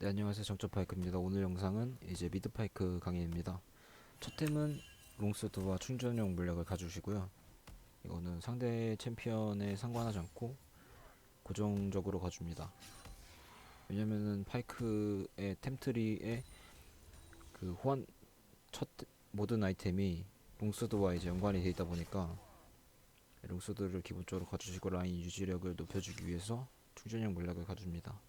네 안녕하세요. 정점파이크입니다. 오늘 영상은 이제 미드파이크 강의입니다. 첫 템은 롱스드와 충전용 물약을 가주시고요. 이거는 상대 챔피언에 상관하지 않고 고정적으로 가줍니다. 왜냐면은 파이크의 템트리에 그 호환 첫 모든 아이템이 롱스드와 이제 연관이 되어 있다 보니까 롱스드를 기본적으로 가주시고 라인 유지력을 높여주기 위해서 충전용 물약을 가줍니다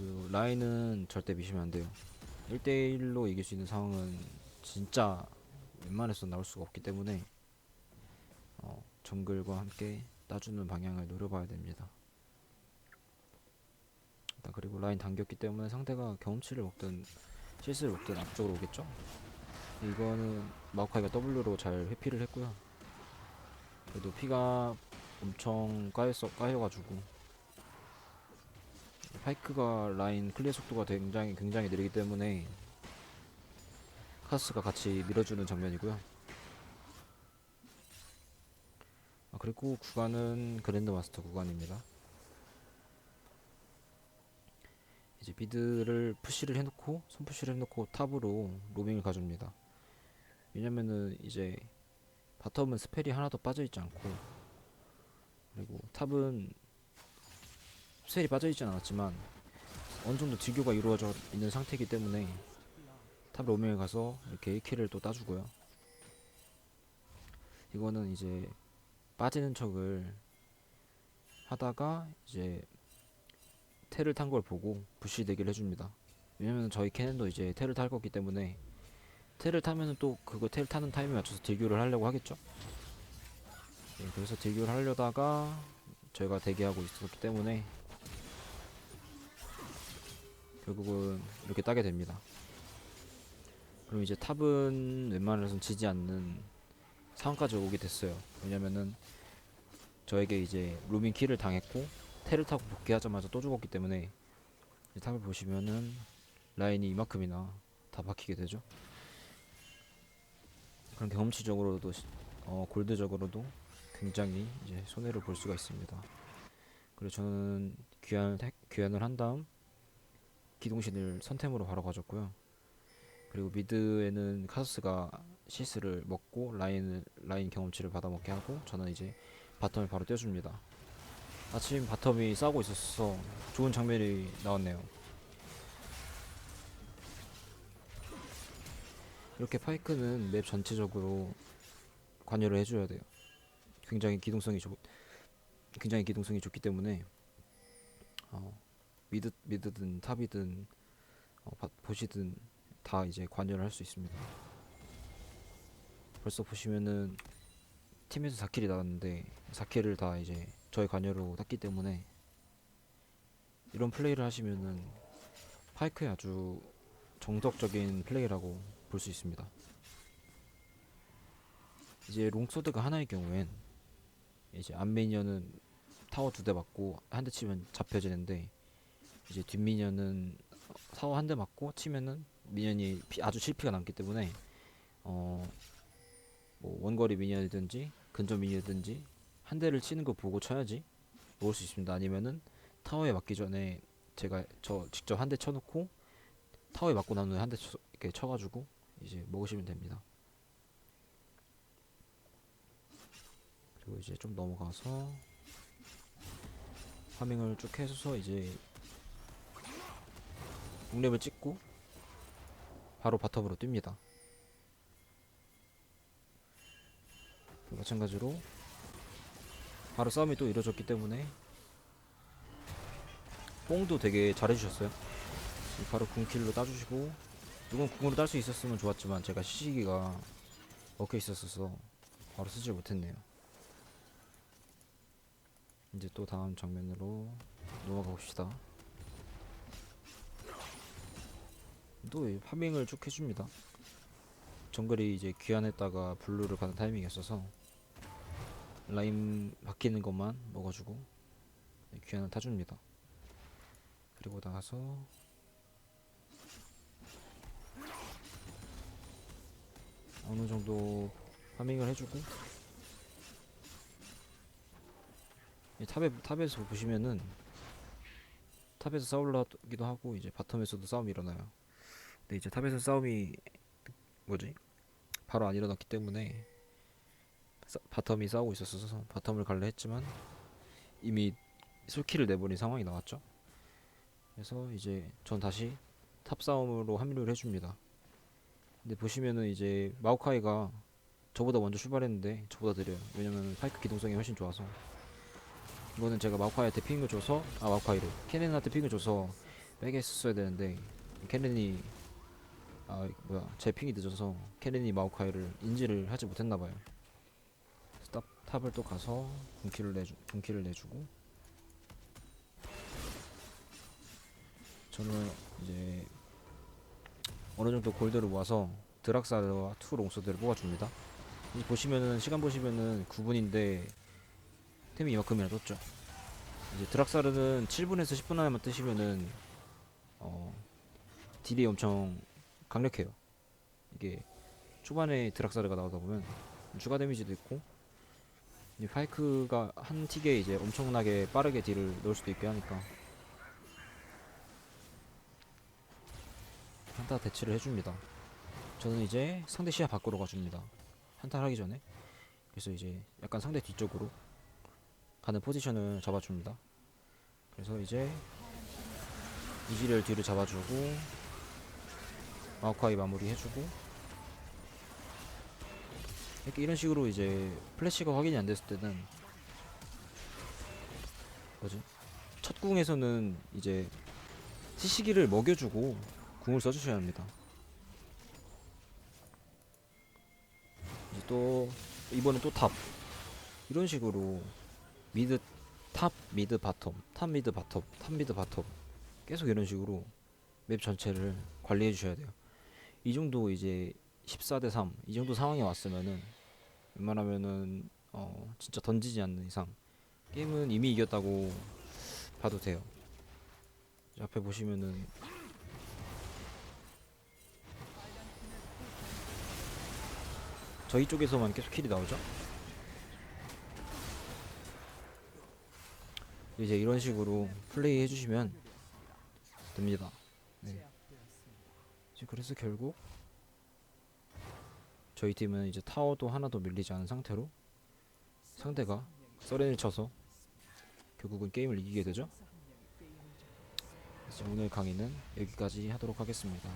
그 라인은 절대 미시면 안 돼요. 1대1로 이길 수 있는 상황은 진짜 웬만해서 나올 수가 없기 때문에 어, 정글과 함께 따주는 방향을 노려봐야 됩니다. 일단 그리고 라인 당겼기 때문에 상대가 경험치를 먹든 실수를 먹든 앞쪽으로 오겠죠? 이거는 마오카이가 W로 잘 회피를 했고요. 그래도 피가 엄청 까였어, 까여가지고 파이크가 라인 클리어 속도가 굉장히 굉장히 느리기 때문에 카스가 같이 밀어주는 장면이고요. 아, 그리고 구간은 그랜드 마스터 구간입니다. 이제 미드를 푸시를 해놓고 손 푸시를 해놓고 탑으로 로밍을 가줍니다. 왜냐면은 이제 바텀은 스펠이 하나도 빠져있지 않고 그리고 탑은 스펠이 빠져있진 않았지만 어느 정도 딜교가 이루어져 있는 상태이기 때문에 탑 로밍에 가서 이렇게 1킬을 또 따주고요. 이거는 이제 빠지는 척을 하다가 이제 테를 탄 걸 보고 부시 대기를 해줍니다. 왜냐면 저희 캐넨도 이제 테를 탈 거기 때문에 테를 타면은 또 그거 테를 타는 타임에 맞춰서 딜교를 하려고 하겠죠. 네, 그래서 딜교를 하려다가 저희가 대기하고 있었기 때문에 결국은 이렇게 따게 됩니다. 그럼 이제 탑은 웬만해서는 지지 않는 상황까지 오게 됐어요. 왜냐면은 저에게 이제 루밍 킬을 당했고 테를 타고 복귀하자마자 또 죽었기 때문에 탑을 보시면은 라인이 이만큼이나 다 박히게 되죠. 그런 경험치적으로도 시- 어, 골드적으로도 굉장히 이제 손해를 볼 수가 있습니다. 그래서 저는 귀환을 해- 귀환을 한 다음 기동신을 선템으로 바로 가졌고요. 그리고 미드에는 카서스가 시스를 먹고 라인을 라인 경험치를 받아먹게 하고 저는 이제 바텀을 바로 떼줍니다. 아침 바텀이 싸우고 있었어 좋은 장면이 나왔네요. 이렇게 파이크는 맵 전체적으로 관여를 해줘야 돼요. 굉장히 기동성이 좋, 굉장히 기동성이 좋기 때문에 어, 미드 미드든 탑이든 어, 바- 보시든 다 이제 관여를 할 수 있습니다. 벌써 보시면은 팀에서 4킬이 나왔는데 4킬을 다 이제 저의 관여로 땄기 때문에 이런 플레이를 하시면은 파이크의 아주 정석적인 플레이라고 볼 수 있습니다. 이제 롱소드가 하나의 경우엔 이제 앞미니언은 타워 두 대 맞고 한 대 치면 잡혀지는데 이제 뒷미니언은 타워 한대 맞고 치면은 피- 아주 실피가 남기 때문에 어 뭐 원거리 미니언이든지 근접 미니언이든지 한 대를 치는 거 보고 쳐야지 먹을 수 있습니다. 아니면은 타워에 맞기 전에 제가 저 직접 한 대 쳐놓고 타워에 맞고 난 후에 한 대 이렇게 쳐가지고 이제 먹으시면 됩니다. 그리고 이제 좀 넘어가서 파밍을 쭉 해서 이제 국랩을 찍고 바로 바텀으로 뜁니다. 마찬가지로 바로 싸움이 또 이루어졌기 때문에 뽕도 되게 잘해주셨어요. 바로 궁킬로 따주시고 이건 궁으로 딸 수 있었으면 좋았지만 제가 시시기가 먹혀 있었어서 바로 쓰질 못했네요. 이제 또 다음 장면으로 넘어가 봅시다. 또이 파밍을 쭉 해줍니다. 정글이 이제 귀환했다가 블루를 가는 타이밍이었어서 라인 바뀌는 것만 먹어주고 네, 귀환을 타줍니다. 그리고 나가서 어느 정도 파밍을 해주고 이 탑에 탑에서 보시면은 탑에서 싸우려기도 하고 이제 바텀에서도 싸움이 일어나요. 근데 이제 탑에서 싸움이 뭐지? 바로 안 일어났기 때문에 싸- 바텀이 싸우고 있었어서 바텀을 갈래 했지만 이미 솔킬을 내버린 상황이 나왔죠. 그래서 이제 전 다시 탑 싸움으로 합류를 해줍니다. 근데 보시면은 이제 마오카이가 저보다 먼저 출발했는데 저보다 느려요. 왜냐면 파이크 기동성이 훨씬 좋아서 이거는 제가 마오카이한테 핑을 줘서 아 마오카이를 케넨한테 핑을 줘서 빼게 했었어야 되는데 케넨이 아 뭐야 제 핑이 늦어서 케넨이 마오카이를 인지를 하지 못했나봐요. 탑, 탑을 또 가서 분키를 내주 분키를 내주고 저는 이제 어느 정도 골드를 모아서 드락사르와 투 롱소드를 뽑아줍니다. 이 보시면은 시간 보시면은 9분인데 템이 이만큼이나 떴죠. 이제 드락사르는 7분에서 10분 안에만 뜨시면은 어 딜이 엄청 강력해요. 이게 초반에 드락사르가 나오다 보면 추가 데미지도 있고 이 파이크가 한 틱에 이제 엄청나게 빠르게 딜을 넣을 수도 있게 하니까 한타 대치를 해줍니다. 저는 이제 상대 시야 밖으로 가줍니다. 한타 하기 전에 그래서 이제 약간 상대 뒤쪽으로 가는 포지션을 잡아줍니다. 그래서 이제 이지를 뒤를 잡아주고 마오카이 마무리 해주고 이렇게 이런 식으로 이제 플래시가 확인이 안 됐을 때는 뭐지? 첫 궁에서는 이제 시시기를 먹여주고 궁을 써주셔야 합니다. 이제 또 이번엔 또 탑 이런 식으로 미드 탑 미드 바텀 탑 미드 바텀 탑 미드 바텀 계속 이런 식으로 맵 전체를 관리해 주셔야 돼요. 이 정도 이제 14대 3 이 정도 상황이 왔으면은 웬만하면은 어 진짜 던지지 않는 이상 게임은 이미 이겼다고 봐도 돼요. 앞에 보시면은 저희 쪽에서만 계속 킬이 나오죠. 이제 이런 식으로 플레이 해주시면 됩니다. 네. 그래서 결국 저희 팀은 이제 타워도 하나도 밀리지 않은 상태로 상대가 서렌을 쳐서 결국은 게임을 이기게 되죠. 그래서 오늘 강의는 여기까지 하도록 하겠습니다.